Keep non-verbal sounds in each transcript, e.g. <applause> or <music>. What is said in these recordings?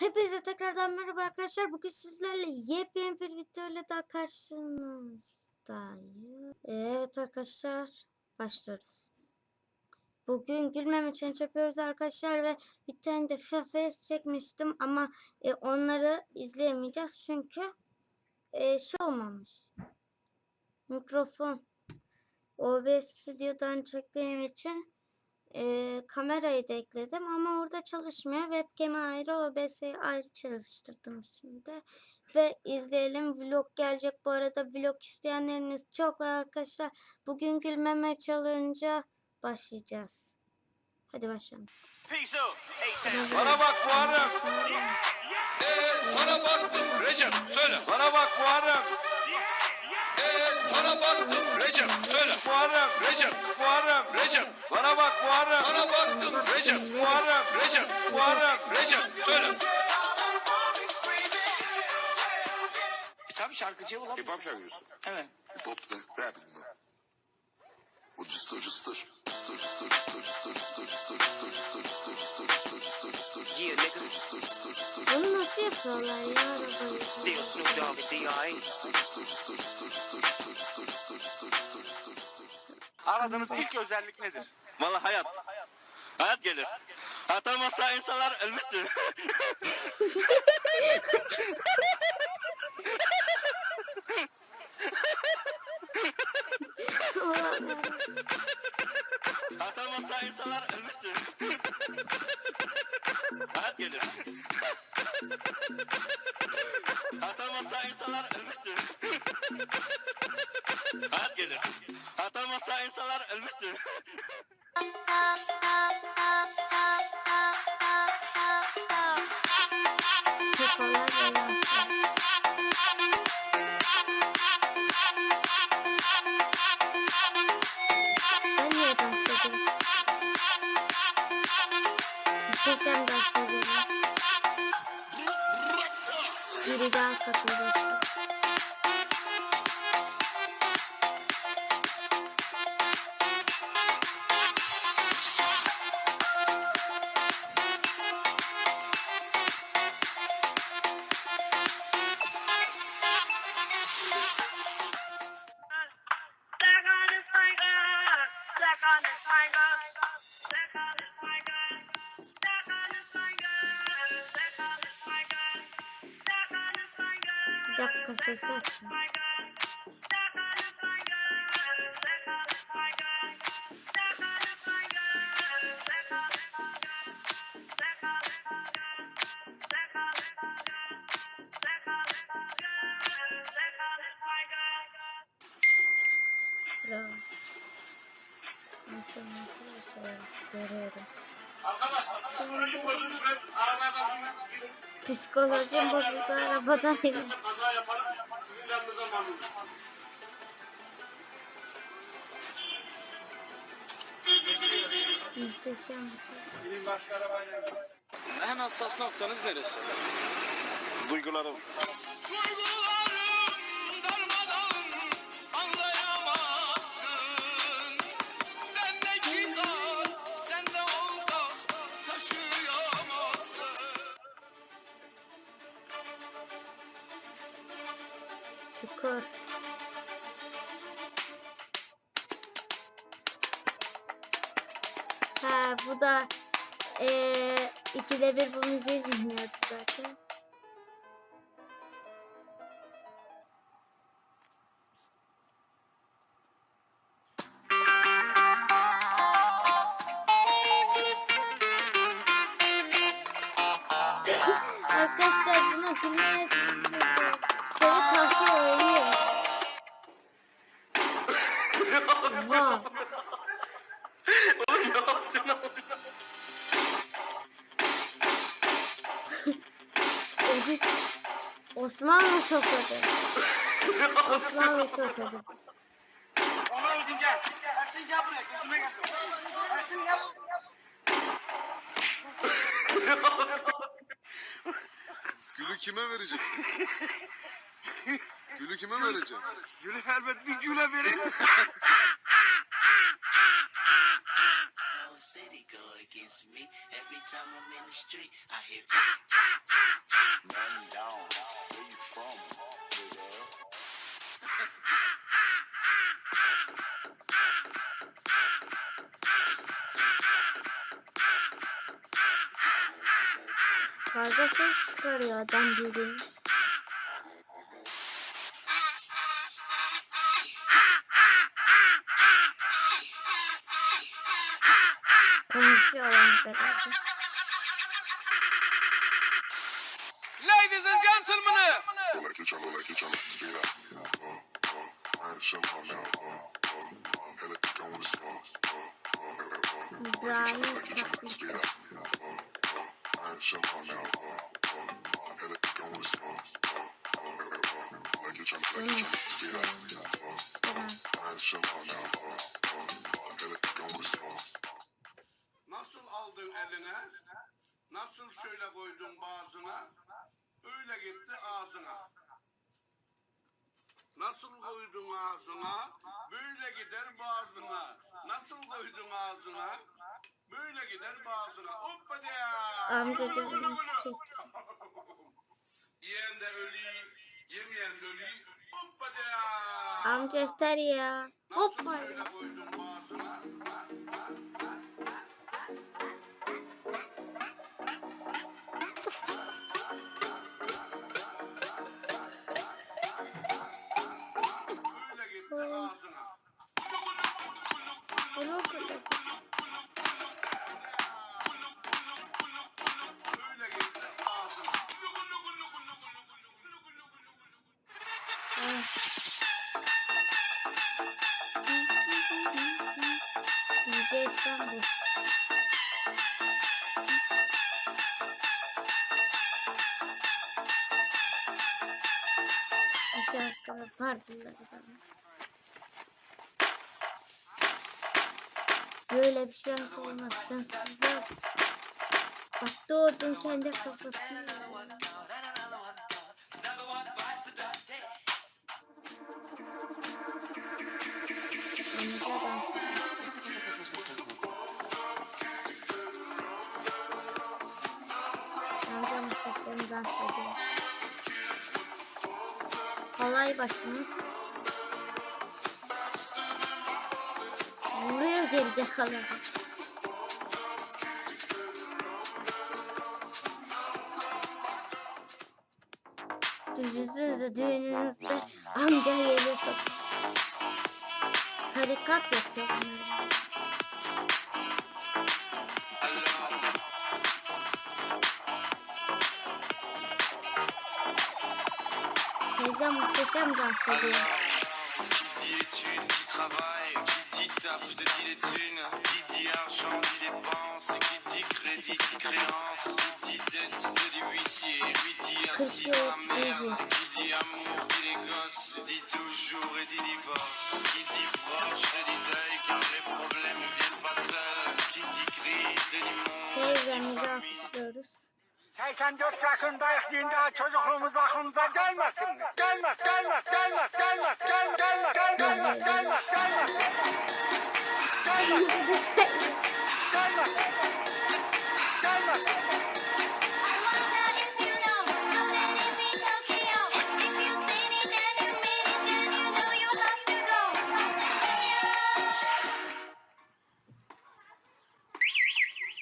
Hepinize tekrardan merhaba arkadaşlar. Bugün sizlerle yepyeni bir videoyla daha karşınızdayım. Evet arkadaşlar başlıyoruz. Bugün gülmeme challenge yapıyoruz arkadaşlar ve bir tane de FFS çekmiştim ama e, onları izleyemeyeceğiz çünkü e, şey olmamış. Mikrofon OBS Studio'dan çektiğim için e, kamerayı da ekledim ama orada çalışmıyor. Webcam'i ayrı, OBS'yi ayrı çalıştırdım şimdi. Ve izleyelim. Vlog gelecek. Bu arada vlog isteyenleriniz çok arkadaşlar. Bugün gülmeme challenge'a başlayacağız. Hadi başlayalım. Bana bak Muharrem. Ee, sana baktım Recep söyle. Bana bak Muharrem. Ee, sana baktım Recep söyle. Muharrem. Recep, Muharrem. Recep. Bana bak Muharrem. Sana baktım Recep. Muharrem. Recep, Muharrem. Recep söyle. E tabii şarkıcı olamaz. Hip hop şarkıcısı. Evet. Hip hop da rapping mi? O cıstır cıstır cıstır cıstır cıstır cıstır cıstır cıstır cıstır cıstır cıstır cıstır Aradığınız ilk özellik nedir? Valla hayat. Hayat gelir. Hayat olmazsa insanlar ölmüştür. Hayat olmazsa insanlar ölmüştür. <laughs> hayat gelir. Hata olsa insanlar ölmüştü. hayat gelir. Hata olsa insanlar ölmüştü. Çok kolay Muhteşem dans ediyorum. Biri daha katıldı. Dakika sesi açın. Bravo. Nasıl nasıl şey görüyorum. Psikolojim bozuldu arabadan hata yaparım, sizin yanınıza mazur. Muhteşem Sizin arabayla En hassas noktanız neresi? Duygularım. Duygularım. Çukur. Ha bu da eee ikide bir bu müziği dinliyordu zaten. Oruç. Osmanlı tokadı. Osmanlı tokadı. Ersin gel. Ersin gel buraya. Gözüme gel. Ersin gel. Gülü kime vereceksin? Gülü kime vereceksin? Gülü elbet bir güle verin. city go against me. Every time I'm in the street. I hear Man down. Where you from, nigga? Karga ses çıkarıyor adam biri. Konuşuyorlar beraber. Ladies and gentlemen. Nasıl aldın eline? Nasıl şöyle koydun boğazına? Öyle gitti ağzına. Nasıl koydun ağzına? Böyle gider boğazına. Nasıl koydun ağzına? Böyle gider boğazına. Hoppa diye. Amcacığım çek. <laughs> Yiyen de ölü, yemeyen de ölü. Hoppa diye. Amca yeter ya. Nasıl Hoppa. şöyle koydun DJ İstanbul. Bir şarkı var bunları da. Böyle bir şey olmaz. Sen sizden bak doğdun kendi kafasına. Ay başımız. Buraya geride kalalım. Düzünüzde düğününüzde amca geliyorsa tarikat yapıyorsunuz. Dit amour, dit les gosses, dit toujours et dit divorce, qui dit proche, te dit deuil, car les problèmes viennent pas seuls, qui dit crise, te dit monde, Teyzemizi alkışlıyoruz. 84 yaşındayız diyeyim daha çocukluğumuz aklımıza gelmesin mi? Gelmez, gelmez, gelmez, gelmez, gelmez, gelmez, gelmez, gelmez, gelmez, gelmez. Gelmez. Gelmez.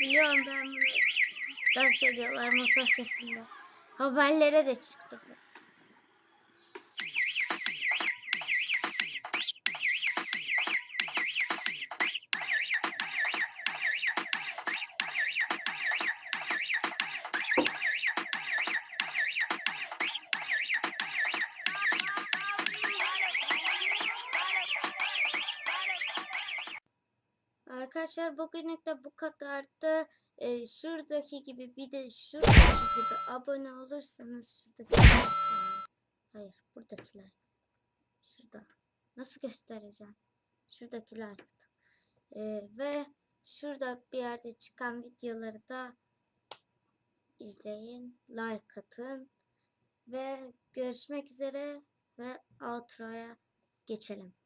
Biliyorum ben bunu dans ediyorlar motor sesinde. Haberlere de çıktı bu. Arkadaşlar bugünlük de bu kadardı. Ee, şuradaki gibi bir de şuradaki gibi abone olursanız şuradaki Hayır buradaki like. Şurada. Nasıl göstereceğim? Şuradaki like. Ee, ve şurada bir yerde çıkan videoları da izleyin. Like atın. Ve görüşmek üzere ve outro'ya geçelim.